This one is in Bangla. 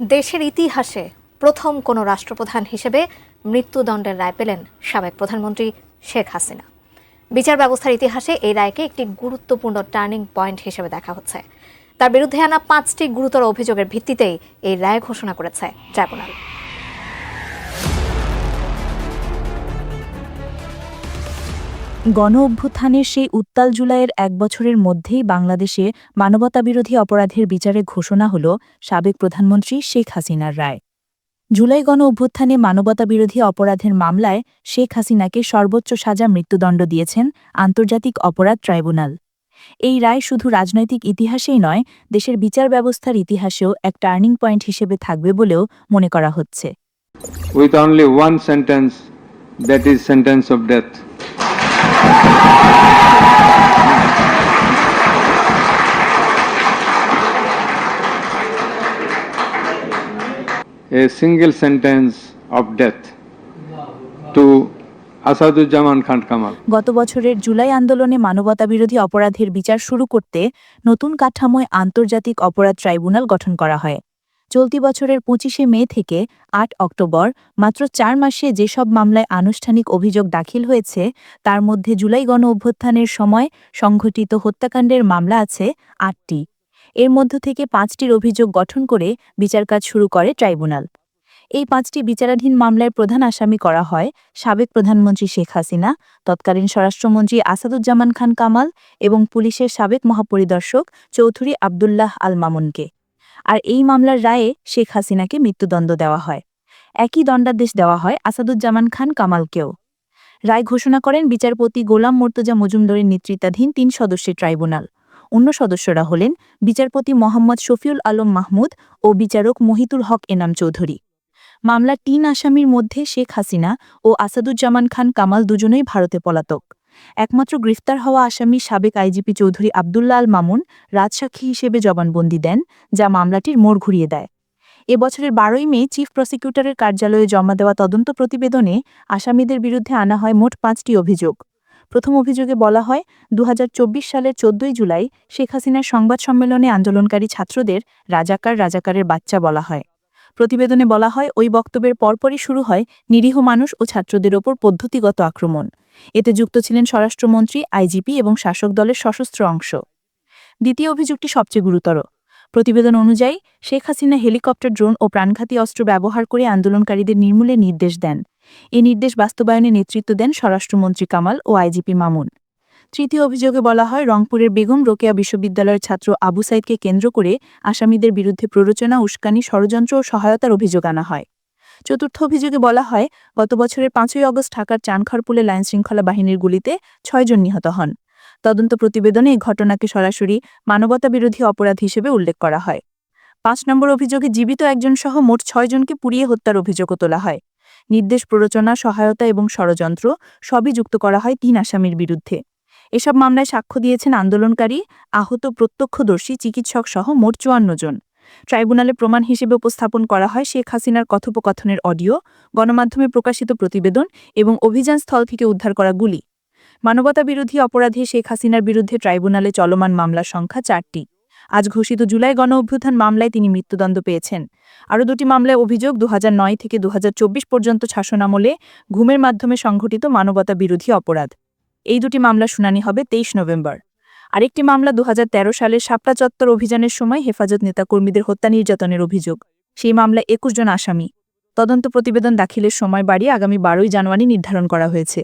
দেশের ইতিহাসে প্রথম কোনো রাষ্ট্রপ্রধান হিসেবে মৃত্যুদণ্ডের রায় পেলেন সাবেক প্রধানমন্ত্রী শেখ হাসিনা। বিচার ব্যবস্থার ইতিহাসে এই রায়কে একটি গুরুত্বপূর্ণ টার্নিং পয়েন্ট হিসেবে দেখা হচ্ছে। তার বিরুদ্ধে আনা পাঁচটি গুরুতর অভিযোগের ভিত্তিতেই এই রায় ঘোষণা করেছে ট্রাইব্যুনাল। গণ অভ্যুত্থানের সেই উত্তাল জুলাইয়ের এক বছরের মধ্যেই বাংলাদেশে মানবতাবিরোধী অপরাধের বিচারে ঘোষণা হল সাবেক প্রধানমন্ত্রী শেখ হাসিনার রায়। জুলাই গণ অভ্যুত্থানে মানবতাবিরোধী অপরাধের মামলায় শেখ হাসিনাকে সর্বোচ্চ সাজা মৃত্যুদণ্ড দিয়েছেন আন্তর্জাতিক অপরাধ ট্রাইব্যুনাল। এই রায় শুধু রাজনৈতিক ইতিহাসেই নয়, দেশের বিচার ব্যবস্থার ইতিহাসেও এক টার্নিং পয়েন্ট হিসেবে থাকবে বলেও মনে করা হচ্ছে. A single sentence of death to Asaduজ্জামান Khan Kamal. গত বছরের জুলাই আন্দোলনে মানবতাবিরোধী অপরাধের বিচার শুরু করতে নতুন কাঠামোয় আন্তর্জাতিক অপরাধ ট্রাইব্যুনাল গঠন করা হয় চলতি বছরের পঁচিশে মে থেকে আট অক্টোবর, মাত্র চার মাসে যেসব মামলায় আনুষ্ঠানিক অভিযোগ দাখিল হয়েছে, তার মধ্যে জুলাই গণ অভ্যুত্থানের সময় সংঘটিত হত্যাকাণ্ডের মামলা আছে আটটি। এর মধ্য থেকে পাঁচটির অভিযোগ গঠন করে বিচারকাজ শুরু করে ট্রাইব্যুনাল। এই পাঁচটি বিচারাধীন মামলায় প্রধান আসামি করা হয় সাবেক প্রধানমন্ত্রী শেখ হাসিনা, তৎকালীন স্বরাষ্ট্রমন্ত্রী আসাদুজ্জামান খান কামাল এবং পুলিশের সাবেক মহাপরিদর্শক চৌধুরী আবদুল্লাহ আল মামুনকে। আর এই মামলার রায়ে শেখ হাসিনাকে মৃত্যুদণ্ড দেওয়া হয়। একই দণ্ডাদেশ দেওয়া হয় আসাদুজ্জামান খান কামালকেও। রায় ঘোষণা করেন বিচারপতি গোলাম মোর্তজা মজুমদারের নেতৃত্বাধীন তিন সদস্যের ট্রাইব্যুনাল। অন্য সদস্যরা হলেন বিচারপতি মোহাম্মদ শফিউল আলম মাহমুদ ও বিচারক মহিতুল হক এনাম চৌধুরী। মামলার তিন আসামির মধ্যে শেখ হাসিনা ও আসাদুজ্জামান খান কামাল দুজনেই ভারতে পলাতক। একমাত্র গ্রেফতার হওয়া আসামি সাবেক আইজিপি চৌধুরী আবদুল্লা আল মামুন রাজসাক্ষী হিসেবে জবানবন্দি দেন, যা মামলাটির মোড় ঘুরিয়ে দেয়। এ বছরের বারোই মে চিফ প্রসিকিউটরের কার্যালয়ে জমা দেওয়া তদন্ত প্রতিবেদনে আসামিদের বিরুদ্ধে আনা হয় মোট পাঁচটি অভিযোগ। প্রথম অভিযোগে বলা হয় দু হাজার চব্বিশ সালের চোদ্দই জুলাই শেখ হাসিনার সংবাদ সম্মেলনে আন্দোলনকারী ছাত্রদের রাজাকার রাজাকারের বাচ্চা বলা হয়। প্রতিবেদনে বলা হয়, ওই বক্তব্যের পরপরই শুরু হয় নিরীহ মানুষ ও ছাত্রদের ওপর পদ্ধতিগত আক্রমণ। এতে যুক্ত ছিলেন স্বরাষ্ট্রমন্ত্রী, আইজিপি এবং শাসক দলের সশস্ত্র অংশ। দ্বিতীয় অভিযোগটি সবচেয়ে গুরুতর। প্রতিবেদন অনুযায়ী, শেখ হাসিনা হেলিকপ্টার, ড্রোন ও প্রাণঘাতী অস্ত্র ব্যবহার করে আন্দোলনকারীদের নির্মূলের নির্দেশ দেন। এ নির্দেশ বাস্তবায়নে নেতৃত্ব দেন স্বরাষ্ট্রমন্ত্রী কামাল ও আইজিপি মামুন। তৃতীয় অভিযোগে বলা হয়, রংপুরের বেগম রোকেয়া বিশ্ববিদ্যালয়ের ছাত্র আবু সাইদকে কেন্দ্র করে আসামিদের বিরুদ্ধে প্ররোচনা, উস্কানি, ষড়যন্ত্র ও সহায়তার অভিযোগ আনা হয়। চতুর্থ অভিযোগে বলা হয়, গত বছরের পাঁচই অগস্ট ঢাকার চানখারপুলে লাইন শৃঙ্খলা বাহিনীর গুলিতে ছয়জন নিহত হন। তদন্ত প্রতিবেদনে এই ঘটনাকে সরাসরি মানবতাবিরোধী অপরাধ হিসেবে উল্লেখ করা হয়। পাঁচ নম্বর অভিযোগে জীবিত একজন সহ মোট ছয়জনকে পুড়িয়ে হত্যার অভিযোগও তোলা হয়। নির্দেশ প্ররোচনা, সহায়তা এবং ষড়যন্ত্র সবই যুক্ত করা হয় তিন আসামির বিরুদ্ধে। এসব মামলায় সাক্ষ্য দিয়েছেন আন্দোলনকারী, আহত প্রত্যক্ষদর্শী চিকিৎসক সহ মোট চুয়ান্ন জন। ট্রাইব্যুনালে প্রমাণ হিসেবে উপস্থাপন করা হয় শেখ হাসিনার কথোপকথনের অডিও, গণমাধ্যমে প্রকাশিত প্রতিবেদন এবং অভিযান স্থল থেকে উদ্ধার করা গুলি। মানবতাবিরোধী অপরাধে শেখ হাসিনার বিরুদ্ধে ট্রাইব্যুনালে চলমান মামলার সংখ্যা চারটি। আজ ঘোষিত জুলাই গণ অভ্যুত্থান মামলায় তিনি মৃত্যুদণ্ড পেয়েছেন। আরও দুটি মামলায় অভিযোগ দু হাজার নয় থেকে দু হাজার চব্বিশ পর্যন্ত শাসনামলে ঘুমের মাধ্যমে সংঘটিত মানবতা বিরোধী অপরাধ। এই দুটি মামলা শুনানি হবে তেইশ নভেম্বর। আরেকটি মামলা দু সালে শাপলা চত্বর অভিযানের সময় হেফাজত নেতা কর্মীদের হত্যা নির্যাতনের অভিযোগ। সেই মামলায় একুশ জন আসামি। তদন্ত প্রতিবেদন দাখিলের সময় বাড়িয়ে আগামী বারোই জানুয়ারি নির্ধারণ করা হয়েছে।